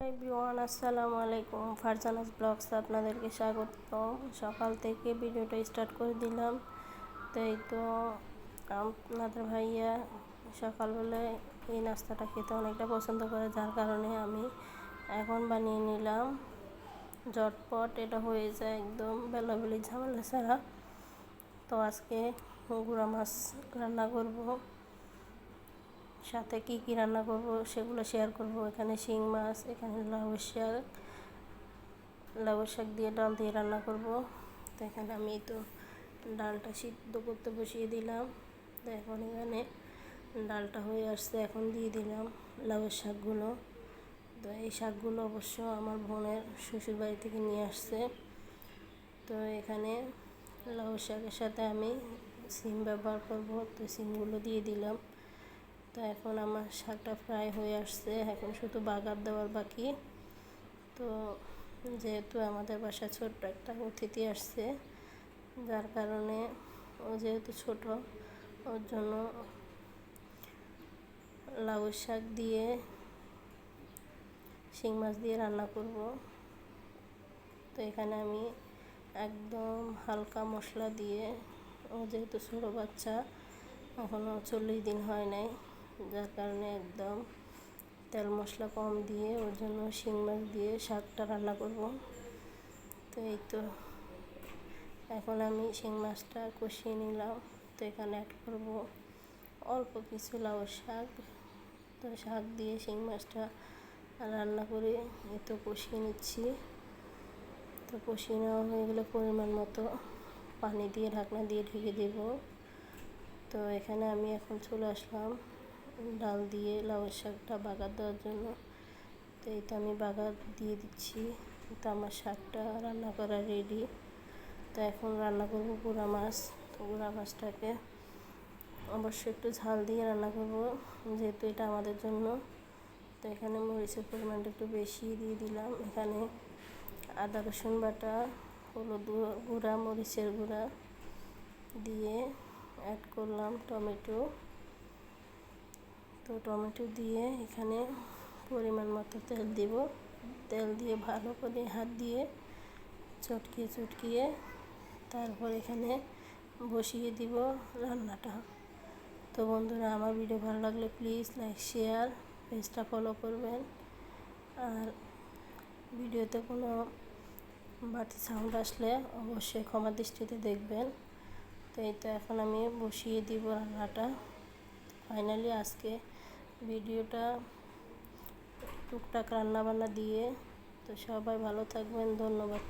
Everyone আসসালামু আলাইকুম। Farzana's blogs আপনাদেরকে স্বাগত সকাল থেকে ভিডিওটা স্টার্ট করে দিলাম। তাই তো আপনাদের ভাইয়া সকালবেলায় এই নাস্তাটা খেতে অনেকটা পছন্দ করে, যার কারণে আমি এখন বানিয়ে নিলাম। ঝটপট এটা হয়ে যায় একদম বেলাবেলি ঝামেলা ছাড়া। তো আজকে গুঁড়া মাছ রান্না করব। সাথে কি কি রান্না করব সেগুলো শেয়ার করব। এখানে শিং মাছ, এখানে লাউ শাক লাউ শাক দিয়ে ডাল দিয়ে রান্না করব। তো এখানে আমি তো ডালটা সিদ্ধ করতে বসিয়ে দিলাম। তো এখন এখানে ডালটা হয়ে আসছে, এখন দিয়ে দিলাম লাউয়ের শাকগুলো। তো এই শাকগুলো অবশ্য আমার বোনের শ্বশুর বাড়ি থেকে নিয়ে আসছে। তো এখানে লাউ শাকের সাথে আমি সিম ব্যবহার করব। তো সিমগুলো দিয়ে দিলাম। তো এখন আমার শাকটা ফ্রাই হয়ে আসছে, এখন শুধু বাগার দেওয়ার বাকি। তো যেহেতু আমাদের বাসায় ছোট্ট একটা অতিথি আসছে, যার কারণে ও যেহেতু ছোট, ওর জন্য লাউ শাক দিয়ে শিং মাছ দিয়ে রান্না করব। তো এখানে আমি একদম হালকা মশলা দিয়ে, ও যেহেতু ছোটো বাচ্চা এখনও চল্লিশ দিন হয় নাই যার কারণে একদম তেল মশলা কম দিয়ে ওর জন্য শিং মাছ দিয়ে শাকটা রান্না করব। তো এই তো এখন আমি শিং মাছটা কষিয়ে নিলাম। তো এখানে অ্যাড করব অল্প কিছু লাউ শাক। তো শাক দিয়ে শিং মাছটা রান্না করে এই তো কষিয়ে নিচ্ছি। তো কষিয়ে নেওয়া হয়ে গেলে পরিমাণ মতো পানি দিয়ে ঢাকনা দিয়ে ঢেকে দেব। তো এখানে আমি এখন চলে আসলাম ডাল দিয়ে লাউয়ের শাকটা বাগার দেওয়ার জন্য। তো এই তো আমি বাগার দিয়ে দিচ্ছি। তো আমার শাকটা রান্না করা রেডি তো এখন রান্না করব গুঁড়া মাছ। তো গুঁড়া মাছটাকে অবশ্যই একটু ঝাল দিয়ে রান্না করব, যেহেতু এটা আমাদের জন্য। তো এখানে মরিচের পরিমাণটা একটু বেশি দিয়ে দিলাম। এখানে আদা, রসুন বাটা, হলুদ গুঁড়া মরিচের গুঁড়া দিয়ে অ্যাড করলাম টমেটো। তো টমেটো দিয়ে এখানে পরিমাণ মতো তেল দিব। তেল দিয়ে ভালো করে হাত দিয়ে চটকিয়ে চটকিয়ে তারপর এখানে বসিয়ে দিব রান্নাটা। তো বন্ধুরা, আমার ভিডিও ভালো লাগলে প্লিজ লাইক, শেয়ার, পেজটা ফলো করবেন। আর ভিডিওতে কোনো বাড়তি সাউন্ড আসলে অবশ্যই ক্ষমা দৃষ্টিতে দেখবেন। তো এই তো এখন আমি বসিয়ে দিব রান্নাটা। ফাইনালি আজকে ভিডিওটা টুকটাক রান্নাবান্না দিয়ে তো সবাই ভালো থাকবেন ধন্যবাদ।